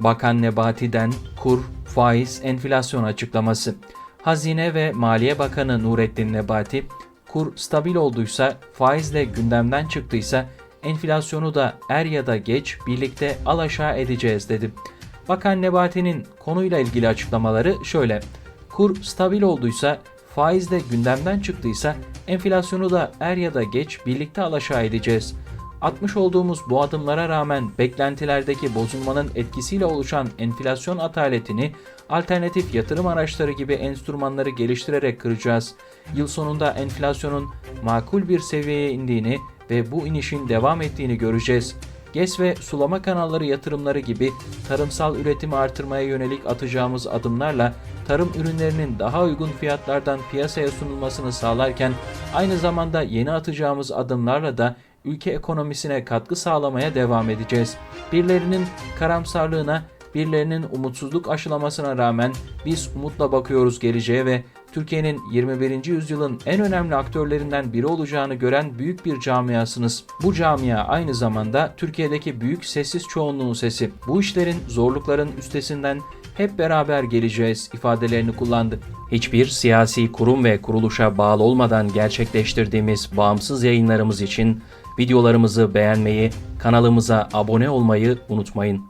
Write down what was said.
Bakan Nebati'den kur, faiz, enflasyon açıklaması. Hazine ve Maliye Bakanı Nurettin Nebati, kur stabil olduysa, faizle gündemden çıktıysa, enflasyonu da er ya da geç birlikte alaşağı edeceğiz dedi. Bakan Nebati'nin konuyla ilgili açıklamaları şöyle. Kur stabil olduysa, faiz de gündemden çıktıysa enflasyonu da er ya da geç birlikte alaşağı edeceğiz. Atmış olduğumuz bu adımlara rağmen beklentilerdeki bozulmanın etkisiyle oluşan enflasyon ataletini alternatif yatırım araçları gibi enstrümanları geliştirerek kıracağız. Yıl sonunda enflasyonun makul bir seviyeye indiğini ve bu inişin devam ettiğini göreceğiz. GES ve sulama kanalları yatırımları gibi tarımsal üretimi artırmaya yönelik atacağımız adımlarla tarım ürünlerinin daha uygun fiyatlardan piyasaya sunulmasını sağlarken aynı zamanda yeni atacağımız adımlarla da ülke ekonomisine katkı sağlamaya devam edeceğiz. Birilerinin karamsarlığına, birilerinin umutsuzluk aşılamasına rağmen biz umutla bakıyoruz geleceğe ve Türkiye'nin 21. yüzyılın en önemli aktörlerinden biri olacağını gören büyük bir camiasınız. Bu camia aynı zamanda Türkiye'deki büyük sessiz çoğunluğun sesi. Bu işlerin, zorlukların üstesinden hep beraber geleceğiz ifadelerini kullandı. Hiçbir siyasi kurum ve kuruluşa bağlı olmadan gerçekleştirdiğimiz bağımsız yayınlarımız için videolarımızı beğenmeyi, kanalımıza abone olmayı unutmayın.